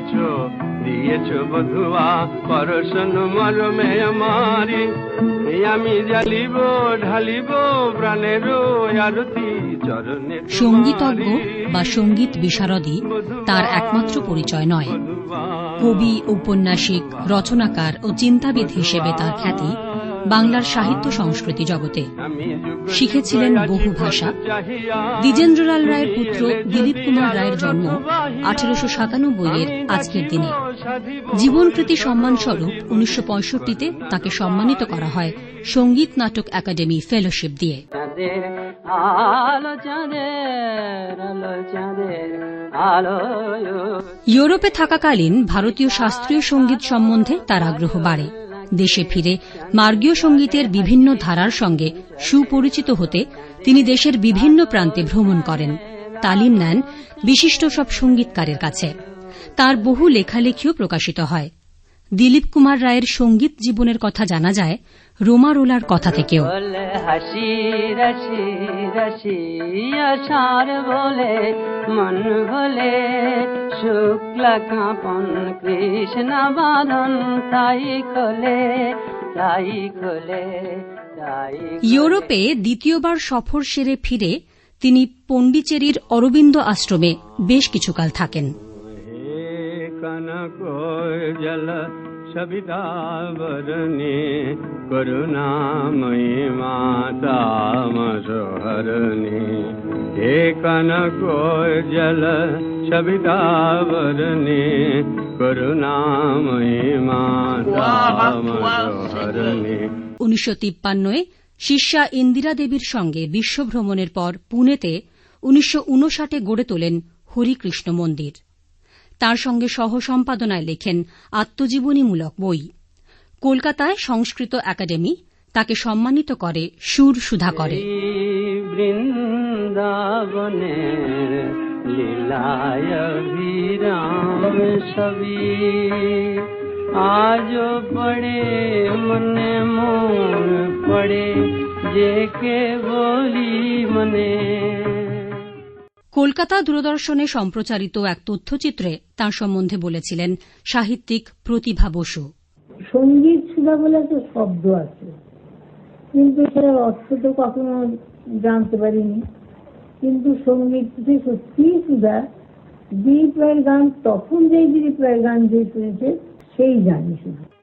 দিয়েছ দিয়েছ বধুয়া, পরশন মরমে আমারি আমি জ্বালিব, ঢালিব প্রাণের আরতি, চরণে। সঙ্গীতজ্ঞ বা সংগীত বিশারদই তার একমাত্র পরিচয় নয় কবি ঔপন্যাসিক রচনাকার ও চিন্তাবিদ হিসেবে তার খ্যাতি বাংলার সাহিত্য সংস্কৃতি জগতে। শিখেছিলেন বহু ভাষা। দ্বিজেন্দ্রলাল রায়ের পুত্র দিলীপ কুমার রায়ের জন্ম আঠেরোশো সাতানব্বই এর আজকের দিনে। জীবনকৃতি সম্মানস্বরূপ উনিশশো পঁয়ষট্টিতে তাকে সম্মানিত করা হয় সংগীত নাটক একাডেমি ফেলোশিপ দিয়ে। ইউরোপে থাকাকালীন ভারতীয় শাস্ত্রীয় সংগীত সম্বন্ধে তার আগ্রহ বাড়ে। দেশে ফিরে মার্গীয় সঙ্গীতের বিভিন্ন ধারার সঙ্গে সুপরিচিত হতে তিনি দেশের বিভিন্ন প্রান্তে ভ্রমণ করেন। তালিম নেন বিশিষ্ট সব সঙ্গীতকারের কাছে। তার বহু লেখালেখিও প্রকাশিত হয়। দিলীপ কুমার রায়ের সংগীত জীবনের কথা জানা যায় রোমা রোলার কথা থেকেও। শুক্ল কাপন কৃষ্ণ বাঁধন তাই খোলে তাই খোলে। ইউরোপে দ্বিতীয়বার সফর সেরে ফিরে তিনি পণ্ডিচেরির অরবিন্দ আশ্রমে বেশ কিছুকাল থাকেন। कनक जल सविता वरणे करुणामयी माता मसोहरणे हे कनक जल सविता वरणे करुणामयी माता मसोहरणे উনিশশো তিপ্পান্নয় শিষ্যা ইন্দিরা দেবীর সঙ্গে বিশ্বভ্রমণের পর পুনেতে উনিশশো উনষাটে গড়ে তোলেন হরিকৃষ্ণ মন্দির তার সঙ্গে সহ সম্পাদনায় লেখেন আত্মজীবনীমূলক বই। কলকাতায় সংস্কৃত একাডেমি তাকে সম্মানিত করে সুর সুধা করে। আজ পড়ে, মনে মন পড়ে, যে কে বলি মনে। কলকাতা দূরদর্শনে সম্প্রচারিত এক তথ্যচিত্রে তার সম্বন্ধে বলেছিলেন সাহিত্যিক প্রতিভা বসু। সংগীত সুধা বলে একটা শব্দ আছে। কিন্তু সেটার অর্থ তো কখনো জানতে পারিনি। কিন্তু সংগীত যে সত্যি সুধা দিলীপ রায়ের গান, তখন যেই দিলীপ রায়ের গান যে শুনেছে, সেই জানি শুধু।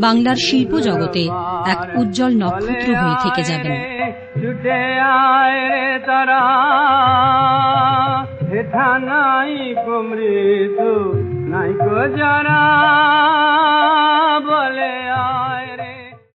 বাংলার শিল্প জগতে এক উজ্জ্বল নক্ষত্র হয়ে থেকে যাবেন। নাই নাই বলে আয়।